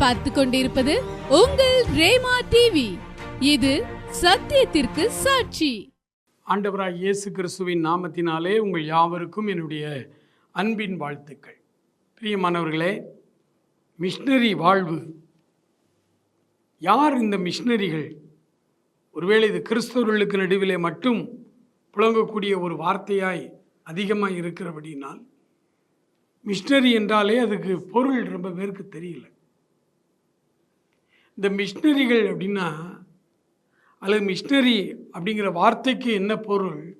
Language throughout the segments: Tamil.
பார்த்து கொண்டிருப்பது உங்கள் ரேமா டிவி இது சத்தியத்திற்கு சாட்சி. ஆண்டவராய் இயேசு கிறிஸ்துவின் நாமத்தினாலே உங்கள் யாவருக்கும் என்னுடைய அன்பின் வாழ்த்துக்கள். பிரியமானவர்களே மிஷினரி வாழ்வு. யார் இந்த மிஷினரிகள்? ஒருவேளை இது கிறிஸ்தவர்களுக்கு நடுவிலே மட்டும் புழங்கக்கூடிய ஒரு வார்த்தையாய் அதிகமாக இருக்கிறபடினால் மிஷினரி என்றாலே அதுக்கு பொருள் ரொம்ப பேருக்கு தெரியல. இந்த மிஷினரிகள் அப்படின்னா அல்லது மிஷினரி அப்படிங்கிற வார்த்தைக்கு என்ன பொருள்?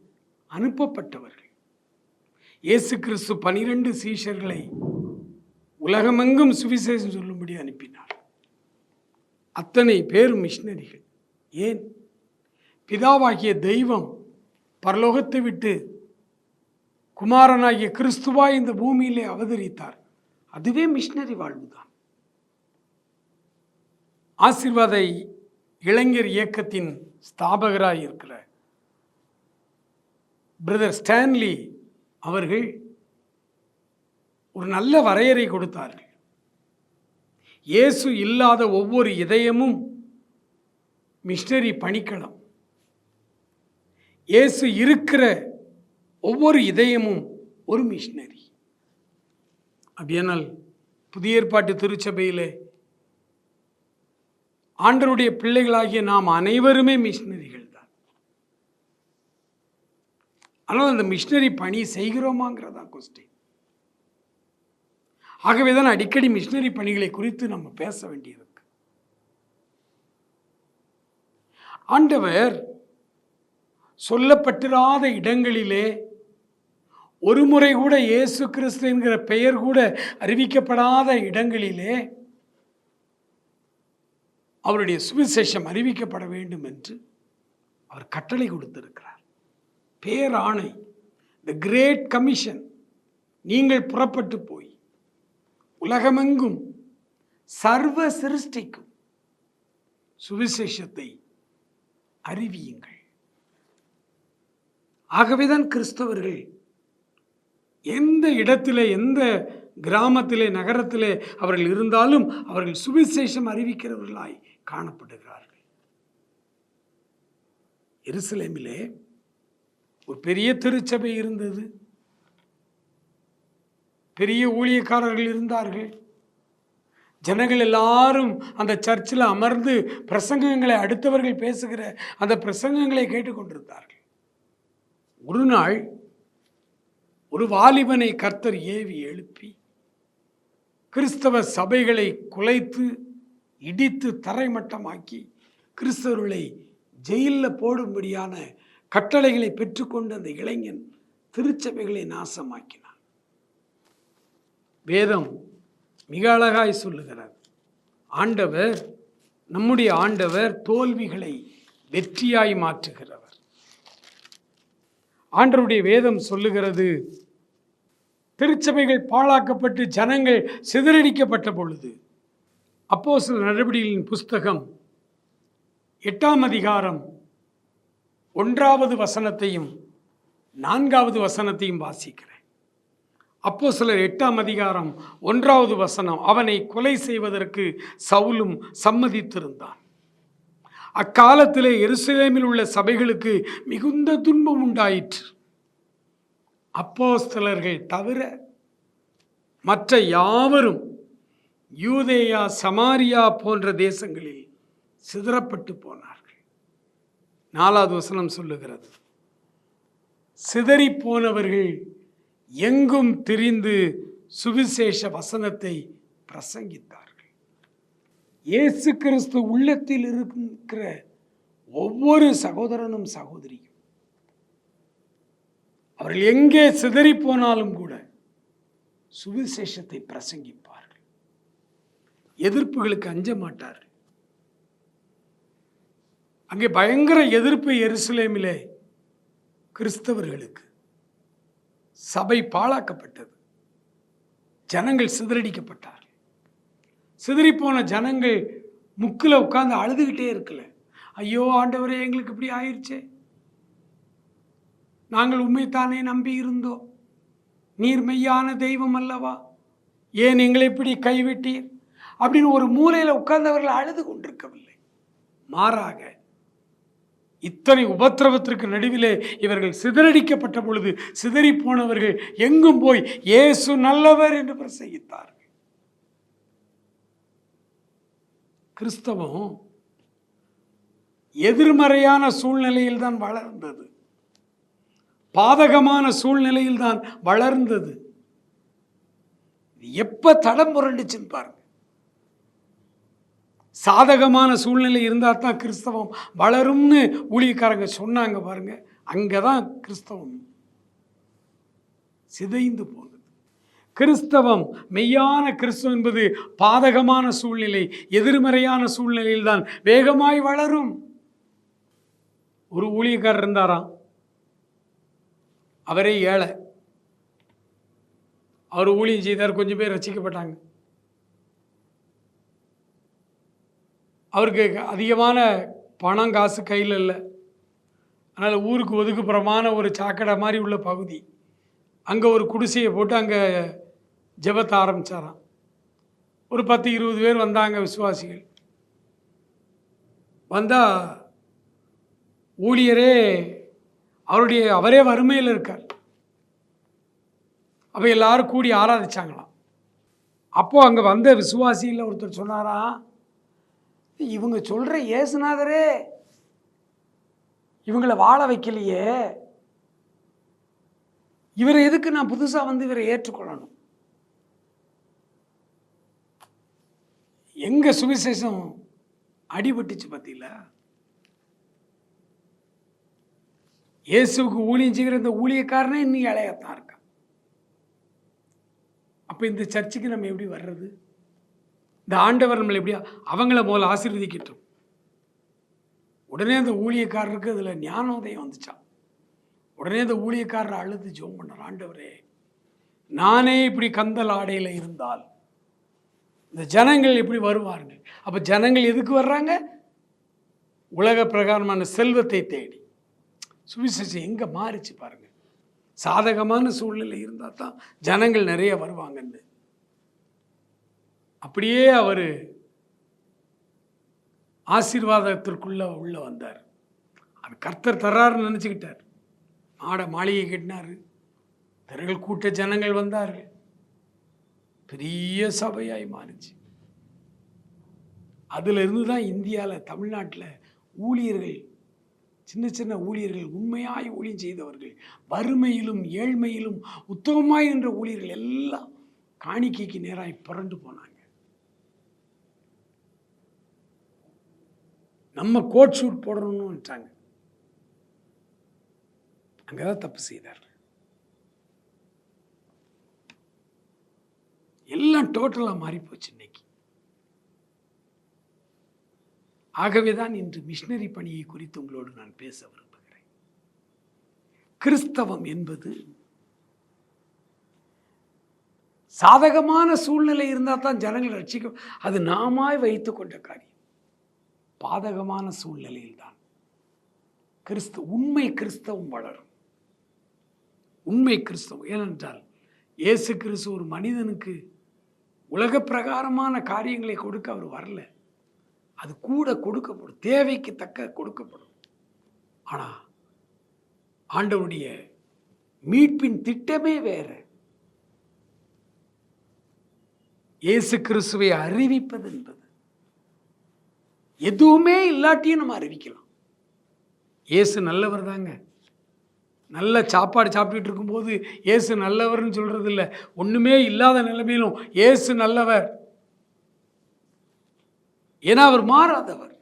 அனுப்பப்பட்டவர்கள். இயேசு கிறிஸ்து பனிரெண்டு சீஷர்களை உலகமெங்கும் சுவிசேஷம் சொல்லும்படி அனுப்பினார். அத்தனை பேர் மிஷினரிகள் ஏன்? பிதாவாகிய தெய்வம் பரலோகத்தை விட்டு குமாரனாகிய கிறிஸ்துவாய் இந்த பூமியிலே அவதரித்தார். அதுவே மிஷினரி வாழ்வுதான். ஆசிர்வாதை இளைஞர் இயக்கத்தின் ஸ்தாபகராக இருக்கிற பிரதர் ஸ்டான்லி அவர்கள் ஒரு நல்ல வரையறை கொடுத்தார்கள். இயேசு இல்லாத ஒவ்வொரு இதயமும் மிஷினரி பணிக்கலாம். இயேசு இருக்கிற ஒவ்வொரு இதயமும் ஒரு மிஷினரி. அப்படியானால் புதிய ஏற்பாட்டு திருச்சபையிலே ஆண்டருடைய பிள்ளைகளாகிய நாம் அனைவருமே மிஷினரிகள் தான் ஆனால் அந்த மிஷினரி பணி செய்கிறோமாங்கிறதா கொஸ்டின் ஆகவே தான் அடிக்கடி மிஷினரி பணிகளை குறித்து நம்ம பேச வேண்டியிருக்கு. ஆண்டவர் சொல்லப்பட்டிராத இடங்களிலே ஒரு முறை கூட இயேசு கிறிஸ்து என்கிற பெயர் கூட அறிவிக்கப்படாத இடங்களிலே அவருடைய சுவிசேஷம் அறிவிக்கப்பட வேண்டும் என்று அவர் கட்டளை கொடுத்திருக்கிறார். பேராணை த கிரேட் கமிஷன் நீங்கள் புறப்பட்டு போய் உலகமெங்கும் சர்வ சிருஷ்டிக்கும் சுவிசேஷத்தை அறிவியுங்கள். ஆகவேதான் கிறிஸ்தவர்கள் எந்த இடத்திலே எந்த கிராமத்திலே நகரத்திலே அவர்கள் இருந்தாலும் அவர்கள் சுவிசேஷம் அறிவிக்கிறவர்களாய் காணப்படுகிறார்கள். எருசலேமிலே ஒரு பெரிய திருச்சபை இருந்தது. பெரிய ஊழியக்காரர்கள் இருந்தார்கள். ஜனங்கள் எல்லாரும் அந்த சர்ச்சில் அமர்ந்து பிரசங்கங்களை அடுத்தவர்கள் பேசுகிற அந்த பிரசங்கங்களை கேட்டுக்கொண்டிருந்தார்கள். ஒரு நாள் ஒரு வாலிபனை கர்த்தர் ஏவி எழுப்பி கிறிஸ்தவ சபைகளை குலைத்து இடித்து தரைமட்டமாக்கி கிறிஸ்தவர்களை ஜெயிலில் போடும்படியான கட்டளைகளை பெற்றுக்கொண்டு அந்த இளைஞன் திருச்சபைகளை நாசமாக்கினான். வேதம் மிக அழகாய் சொல்லுகிறார். ஆண்டவர் நம்முடைய ஆண்டவர் தோல்விகளை வெற்றியாய் மாற்றுகிறவர். ஆண்டருடைய வேதம் சொல்லுகிறது திருச்சபைகள் பாழாக்கப்பட்டு ஜனங்கள் சிதறடிக்கப்பட்ட பொழுது அப்போ சில நடவடிக்கைகளின் புஸ்தகம் எட்டாம் அதிகாரம் ஒன்றாவது வசனத்தையும் நான்காவது வசனத்தையும் வாசிக்கிறேன். அப்போ சிலர் எட்டாம் அதிகாரம் ஒன்றாவது வசனம் அவனை கொலை செய்வதற்கு சவுலும் சம்மதித்திருந்தான். அக்காலத்திலே எருசலேமில் உள்ள சபைகளுக்கு மிகுந்த துன்பம் உண்டாயிற்று. அப்போ சிலர்கள் தவிர மற்ற யாவரும் யூதேயா சமாரியா போன்ற தேசங்களில் சிதறப்பட்டு போனார்கள். நாலாவது வசனம் சொல்லுகிறது. சிதறி போனவர்கள் எங்கும் திரிந்து சுவிசேஷ வசனத்தை பிரசங்கித்தார்கள். இயேசு கிறிஸ்து உள்ளத்தில் இருக்கிற ஒவ்வொரு சகோதரனும் சகோதரியும் அவர்கள் எங்கே சிதறி போனாலும் கூட சுவிசேஷத்தை பிரசங்கிப்பார்கள். எதிர்ப்புகளுக்கு அஞ்ச மாட்டார். அங்கே பயங்கர எதிர்ப்பு எருசலேமிலே கிறிஸ்தவர்களுக்கு. சபை பாழாக்கப்பட்டது. ஜனங்கள் சிதறடிக்கப்பட்டார் சிதறிப்போன ஜனங்கள் முக்கில் உட்காந்து அழுதுகிட்டே இருக்கல. ஐயோ ஆண்டவரே எங்களுக்கு இப்படி ஆயிடுச்சே நாங்கள் உண்மைத்தானே நம்பி இருந்தோம். நீர் மெய்யான தெய்வம் அல்லவா? ஏன் எங்களை இப்படி கைவிட்டீர்? அப்படின்னு ஒரு மூலையில் உட்கார்ந்தவர்கள் அழுது கொண்டிருக்கவில்லை. மாறாக இத்தனை உபத்திரவத்திற்கு நடுவிலே இவர்கள் சிதறடிக்கப்பட்ட பொழுது சிதறி போனவர்கள் எங்கும் போய் இயேசு நல்லவர் என்று பிரசங்கித்தார்கள். கிறிஸ்தவம் எதிர்மறையான சூழ்நிலையில் தான் வளர்ந்தது. பாதகமான சூழ்நிலையில் தான் வளர்ந்தது. எப்போ எப்ப தடம் புரண்டுச்சுன்னு பாருங்க. சாதகமான சூழ்நிலை இருந்தால் தான் கிறிஸ்தவம் வளரும்னு ஊழியக்காரங்க சொன்னாங்க பாருங்க. அங்கே தான் கிறிஸ்தவம் சிதைந்து போனது. கிறிஸ்தவம் மெய்யான கிறிஸ்தவம் என்பது பாதகமான சூழ்நிலை எதிர்மறையான சூழ்நிலையில் தான் வேகமாய் வளரும். ஒரு ஊழியக்காரர் இருந்தாராம். அவரே ஏழை. அவர் ஊழியம் செய்தார் கொஞ்சம் பேர் ரசிக்கப்பட்டாங்க. அவருக்கு அதிகமான பணம் காசு கையில் இல்லை. அதனால் ஊருக்கு ஒதுக்குப்புறமான ஒரு சாக்கடை மாதிரி உள்ள பகுதி. அங்கே ஒரு குடிசையை போட்டு அங்கே ஜெபத்தை ஆரம்பித்தாராம் ஒரு பத்து இருபது பேர் வந்தாங்க விசுவாசிகள். வந்தால் ஊழியரே அவருடைய அவரே வறுமையில் இருக்கார். அப்போ எல்லாரும் கூடி ஆராதிச்சாங்களாம். அப்போது அங்கே வந்த விசுவாசியில் ஒருத்தர் சொன்னாராம் இவங்க சொல்கிற இயேசுநாதரே இவங்கள வாழ வைக்கலையே. இவரை எதுக்கு நான் புதுசாக வந்து இவரை ஏற்றுக்கொள்ளணும்? எங்கே சுவிசேஷம் அடிபட்டுச்சு பார்த்தீங்களா இயேசுவுக்கு ஊழியம் செய்கிற இந்த ஊழியக்காரனே இன்னும் இளையத்தான் இருக்கான். அப்போ இந்த சர்ச்சுக்கு நம்ம எப்படி வர்றது? இந்த ஆண்டவர் நம்மளை எப்படியா? அவங்கள முதல்ல ஆசீர்வதிக்கிட்டோம். உடனே அந்த ஊழியக்காரருக்கு அதில் ஞானோதயம் வந்துச்சான் உடனே அந்த ஊழியக்காரர் அழுது ஜோம் பண்ணார் ஆண்டவரே நானே இப்படி கந்தல் ஆடையில் இருந்தால் இந்த ஜனங்கள் எப்படி வருவார்கள்? அப்போ ஜனங்கள் எதுக்கு வர்றாங்க? உலக பிரகாரமான செல்வத்தை தேடி. சுவிசேஷம் எங்கே மாறிச்சு பாருங்கள் சாதகமான சூழ்நிலை இருந்தால் தான் ஜனங்கள் நிறைய வருவாங்கன்னு அப்படியே அவர் ஆசீர்வாதத்திற்குள்ளே உள்ளே வந்தார். அது கர்த்தர் தர்றாருன்னு நினச்சிக்கிட்டார். மாட மாளிகை கட்டினார். திரள் கூட்ட ஜனங்கள் வந்தார்கள். பெரிய சபையாய் மாறிச்சு. அதிலிருந்து தான் இந்தியாவில் தமிழ்நாட்டில் ஊழியர்கள் சின்ன சின்ன ஊழியர்கள் உண்மையாய் ஊழியம் செய்தவர்கள் வறுமையிலும் ஏழ்மையிலும் உத்தமமாய் என்ற ஊழியர்கள் எல்லாம் காணிக்கைக்கு நேராய் புரண்டு போனாங்க. நம்ம கோட் ஷூட் போடணும்னுட்டாங்க. அங்கதான் தப்பு செய்தார். எல்லாம் டோட்டலாக மாறி போச்சு இன்னைக்கு. ஆகவே தான் இன்று மிஷினரி பணியை குறித்து உங்களோடு நான் பேச விரும்புகிறேன். கிறிஸ்தவம் என்பது சாதகமான சூழ்நிலை இருந்தால் தான் ஜனங்கள் ரட்சிக்கும் அது நாமாய் வைத்து கொண்ட காரியம். பாதகமான சூழ்நிலையில்தான். கிறிஸ்து உண்மை கிறிஸ்தவம் வளரும். உண்மை கிறிஸ்தவம். ஏனென்றால் இயேசு கிறிஸ்து ஒரு மனிதனுக்கு உலக பிரகாரமான காரியங்களை கொடுக்க அவர் வரல. அது கூட கொடுக்கப்படும். தேவைக்கு தக்க கொடுக்கப்படும். ஆனால் ஆண்டவனுடைய மீட்பின் திட்டமே வேற. இயேசு கிறிஸ்துவை அறிவிப்பது என்பது. எதுவுமே இல்லாட்டியும் நம்ம அறிவிக்கலாம். இயேசு நல்லவர் தாங்க நல்ல சாப்பாடு சாப்பிட்டுட்டு இருக்கும்போது இயேசு நல்லவர்னு சொல்கிறது இல்லை ஒன்றுமே இல்லாத நிலைமையிலும் இயேசு நல்லவர். ஏன்னா அவர் மாறாதவர்.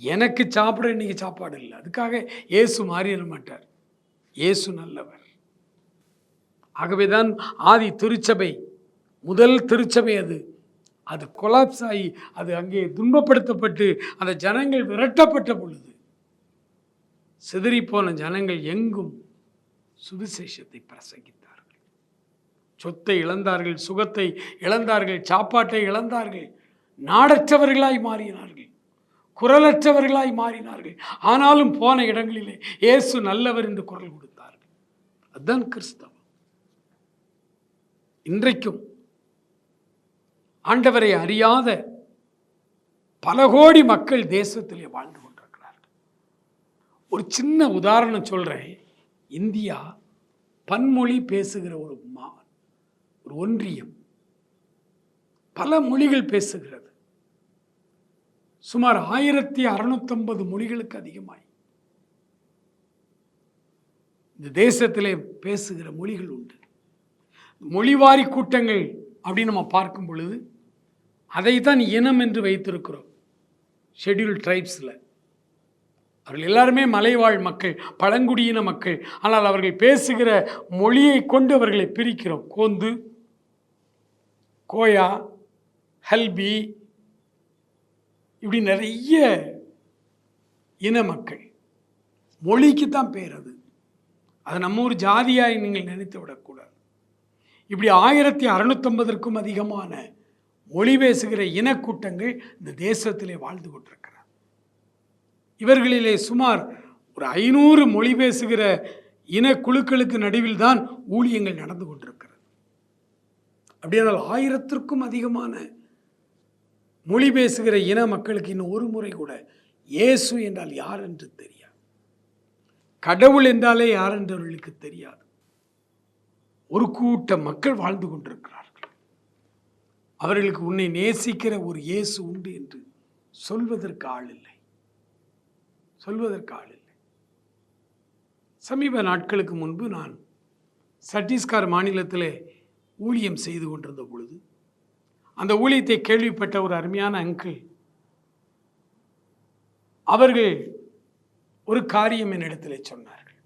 எனக்கு சாப்பிட இன்னைக்கு சாப்பாடு இல்லை. அதுக்காக இயேசு மாறிட மாட்டார். இயேசு நல்லவர். ஆகவே தான் ஆதி திருச்சபை முதல் திருச்சபை அது. அது கொலாப்ஸ் ஆகி அது அங்கே துன்பப்படுத்தப்பட்டு அந்த ஜனங்கள் விரட்டப்பட்ட பொழுது சிதறிப்போன ஜனங்கள் எங்கும் சுவிசேஷத்தை பிரசங்கித்தார்கள். சொத்தை இழந்தார்கள் சுகத்தை இழந்தார்கள் சாப்பாட்டை இழந்தார்கள் நாடற்றவர்களாய் மாறினார்கள் குரலற்றவர்களாய் மாறினார்கள். ஆனாலும் போன இடங்களிலே இயேசு நல்லவர் என்று குரல் கொடுத்தார்கள். அதுதான் கிறிஸ்தவம். இன்றைக்கும் ஆண்டவரை அறியாத பல கோடி மக்கள் தேசத்திலே வாழ்ந்து கொண்டிருக்கிறார்கள். ஒரு சின்ன உதாரணம் சொல்கிறேன் இந்தியா பன்மொழி பேசுகிற ஒரு மா ஒரு ஒன்றியம். பல மொழிகள் பேசுகிறது. சுமார் ஆயிரத்தி அறுநூத்தம்பது மொழிகளுக்கு அதிகமாய். இந்த தேசத்திலே பேசுகிற மொழிகள் உண்டு. மொழிவாரி கூட்டங்கள் அப்படின்னு நம்ம பார்க்கும் பொழுது அதை தான் இனம் என்று வைத்திருக்கிறோம். ஷெட்யூல் ட்ரைப்ஸில் அவர்கள் எல்லாருமே மலைவாழ் மக்கள் பழங்குடியின மக்கள். ஆனால் அவர்கள் பேசுகிற மொழியை கொண்டு அவர்களை பிரிக்கிறோம். கோந்து கோயா ஹல்பி இப்படி நிறைய இன மக்கள். மொழிக்கு தான் பேர் அது. அது நம்ம ஒரு ஜாதியாக நீங்கள் நினைத்து விடக்கூடாது. இப்படி ஆயிரத்தி அறுநூத்தம்பதற்கும் அதிகமான மொழி பேசுகிற இனக்கூட்டங்கள் இந்த தேசத்திலே வாழ்ந்து கொண்டிருக்கிறார். இவர்களிலே சுமார் ஒரு ஐநூறு மொழி பேசுகிற இனக்குழுக்களுக்கு நடுவில் தான் ஊழியங்கள் நடந்து கொண்டிருக்கிறது. அப்படியானால் ஆயிரத்திற்கும் அதிகமான மொழி பேசுகிற இன மக்களுக்கு இன்னும் ஒரு முறை கூட இயேசு என்றால் யார் என்று தெரியாது. கடவுள் என்றாலே யார் என்றவர்களுக்கு தெரியாது. ஒரு கூட்ட மக்கள் வாழ்ந்து கொண்டிருக்கிறார் அவர்களுக்கு உன்னை நேசிக்கிற ஒரு இயேசு உண்டு என்று சொல்வதற்கு ஆள் இல்லை. சொல்வதற்கு ஆள் இல்லை. சமீப நாட்களுக்கு முன்பு நான் சட்டீஸ்கர் மாநிலத்தில் ஊழியம் செய்து கொண்டிருந்த பொழுது அந்த ஊழியத்தை கேள்விப்பட்ட ஒரு அருமையான அங்கிள் அவர்கள் ஒரு காரியம் என்னிடத்தில் சொன்னார்கள்.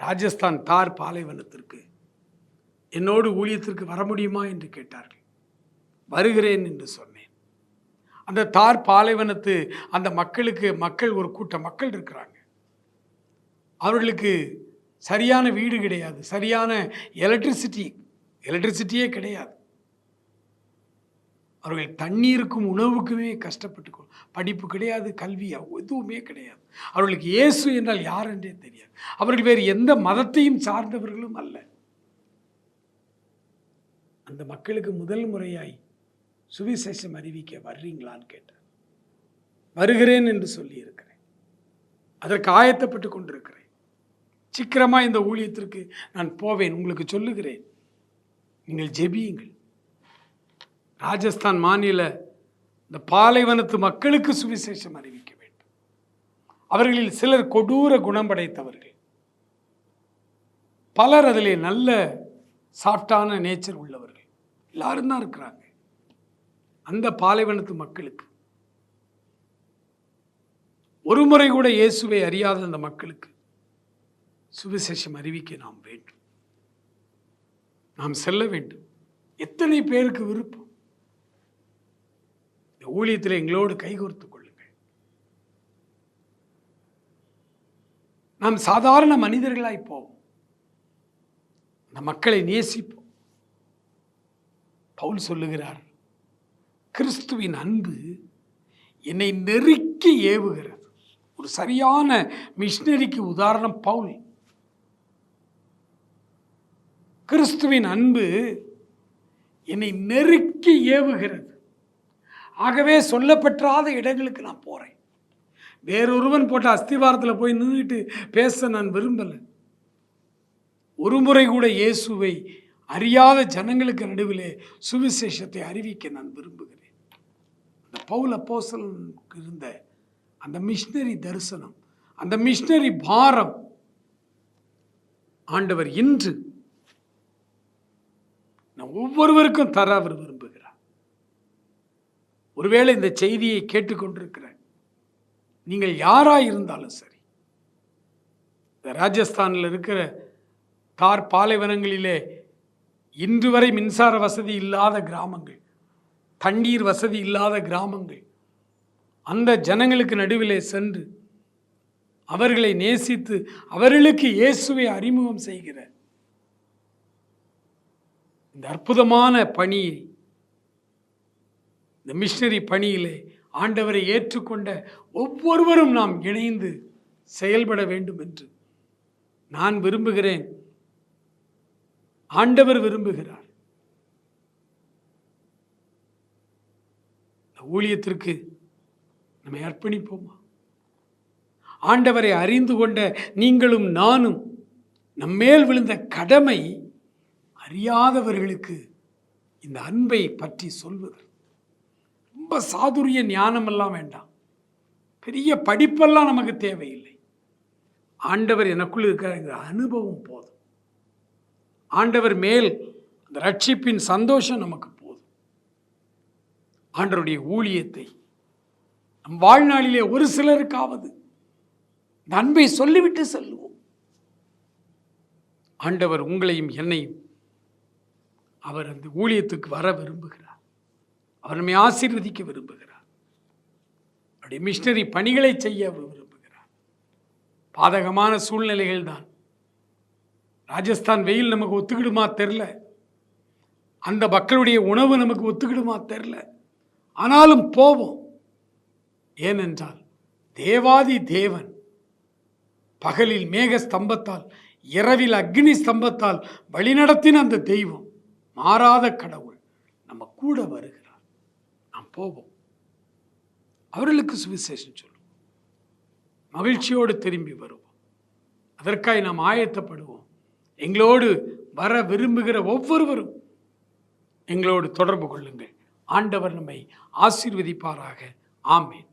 ராஜஸ்தான் தார் பாலைவனத்திற்கு என்னோடு ஊழியத்திற்கு வர முடியுமா? என்று கேட்டார்கள். வருகிறேன் என்று சொன்னேன். அந்த தார் பாலைவனத்து அந்த மக்களுக்கு மக்கள் ஒரு கூட்டம் மக்கள் இருக்கிறாங்க. அவர்களுக்கு சரியான வீடு கிடையாது. சரியான எலக்ட்ரிசிட்டி எலக்ட்ரிசிட்டியே கிடையாது. அவர்கள் தண்ணீருக்கும் உணவுக்குமே கஷ்டப்பட்டு படிப்பு கிடையாது கல்வி எதுவுமே கிடையாது. அவர்களுக்கு இயேசு என்றால் யார் என்றே தெரியாது. அவர்கள் வேறு எந்த மதத்தையும் சார்ந்தவர்களும் அல்ல. அந்த மக்களுக்கு முதல் முறையாய் சுவிசேஷம் அறிவிக்க வர்றீங்களான்னு கேட்டார் வருகிறேன் என்று சொல்லியிருக்கிறேன். அதற்கு ஆயத்தப்பட்டு கொண்டிருக்கிறேன். சீக்கிரமாக இந்த ஊழியத்திற்கு நான் போவேன் உங்களுக்கு சொல்லுகிறேன். நீங்கள் ஜெபியுங்கள். ராஜஸ்தான் மாநில இந்த பாலைவனத்து மக்களுக்கு சுவிசேஷம் அறிவிக்க வேண்டும். அவர்களில் சிலர் கொடூர குணம் படைத்தவர்கள் பலர் அதிலே நல்ல சாஃப்டான நேச்சர் உள்ளவர்கள். எல்லாரும் தான் இருக்கிறாங்க. அந்த பாலைவனத்து மக்களுக்கு. ஒரு முறை கூட இயேசுவை அறியாத அந்த மக்களுக்கு சுவிசேஷம் அறிவிக்க நாம் வேண்டும். நாம் செல்ல வேண்டும். எத்தனை பேருக்கு விருப்பம்? இந்த ஊழியத்தில் எங்களோடு கைகோர்த்து கொள்ளுங்கள். நாம் சாதாரண மனிதர்களாய் போவோம். அந்த மக்களை நேசிப்போம். பவுல் சொல்லுகிறார் கிறிஸ்துவின் அன்பு என்னை நெருக்கி ஏவுகிறது. ஒரு சரியான மிஷினரிக்கு உதாரணம் பவுல். கிறிஸ்துவின் அன்பு என்னை நெருக்கி ஏவுகிறது. ஆகவே சொல்லப்பெற்றாத இடங்களுக்கு நான் போகிறேன் வேறொருவன் போட்ட அஸ்திவாரத்தில் போய் நின்றுட்டு பேச நான் விரும்பலை. ஒரு முறை கூட இயேசுவை அறியாத ஜனங்களுக்கு நடுவிலே சுவிசேஷத்தை அறிவிக்க நான் விரும்புகிறேன். இந்த பவுல போசலுக்கு இருந்த அந்த மிஷினரி தரிசனம் அந்த மிஷினரி பாரம் ஆண்டவர் இன்று நான் ஒவ்வொருவருக்கும் தர அவர் விரும்புகிறார். ஒருவேளை இந்த செய்தியை கேட்டுக்கொண்டிருக்கிற நீங்கள் யாராக இருந்தாலும் சரி இந்த ராஜஸ்தானில் இருக்கிற தார் பாலைவனங்களிலே இன்று வரை மின்சார வசதி இல்லாத கிராமங்கள் தண்ணீர் வசதி இல்லாத கிராமங்கள். அந்த ஜனங்களுக்கு நடுவிலே சென்று அவர்களை நேசித்து அவர்களுக்கு இயேசுவை அறிமுகம் செய்கிற இந்த அற்புதமான பணியை இந்த மிஷினரி பணியிலே ஆண்டவரை ஏற்றுக்கொண்ட ஒவ்வொருவரும் நாம் இணைந்து செயல்பட வேண்டும் என்று நான் விரும்புகிறேன். ஆண்டவர் விரும்புகிறார். ஊழியத்திற்கு நம்மை அர்ப்பணிப்போமா? ஆண்டவரை அறிந்து கொண்ட நீங்களும் நானும் நம்மேல் விழுந்த கடமை அறியாதவர்களுக்கு இந்த அன்பை பற்றி சொல்வது. ரொம்ப சாதுரிய ஞானமெல்லாம் வேண்டாம். பெரிய படிப்பெல்லாம் நமக்கு தேவையில்லை. ஆண்டவர் எனக்குள் இருக்கிற அனுபவம் போதும். ஆண்டவர் மேல் அந்த ரட்சிப்பின் சந்தோஷம் நமக்கு ஆண்டருடைய ஆண்டவருடைய ஊழியத்தை. நம் வாழ்நாளிலே ஒரு சிலருக்காவது நன்மை சொல்லிவிட்டு செல்வோம். ஆண்டவர் உங்களையும் என்னையும் அவர் அந்த ஊழியத்துக்கு வர விரும்புகிறார். அவர் நம்மை ஆசீர்வதிக்க விரும்புகிறார். அவருடைய மிஷினரி பணிகளை செய்ய அவர் விரும்புகிறார். பாதகமான சூழ்நிலைகள் தான். ராஜஸ்தான் வெயில் நமக்கு ஒத்துக்கிடுமா தெரில அந்த மக்களுடைய உணவு நமக்கு ஒத்துக்கிடுமா தெரில ஆனாலும் போவோம். ஏனென்றால் தேவாதி தேவன் பகலில் மேக ஸ்தம்பத்தால் இரவில் அக்னி ஸ்தம்பத்தால் வழிநடத்தின அந்த தெய்வம் மாறாத கடவுள் நம்ம கூட வருகிறார். நாம் போவோம். அவர்களுக்கு சுவிசேஷம் சொல்லுவோம். மகிழ்ச்சியோடு திரும்பி வருவோம். அதற்காய் நாம் ஆயத்தப்படுவோம். எங்களோடு வர விரும்புகிற ஒவ்வொருவரும் எங்களோடு தொடர்பு கொள்ளுங்கள். ஆண்டவர் நம்மை ஆசீர்வதிப்பாராக. ஆமேன்.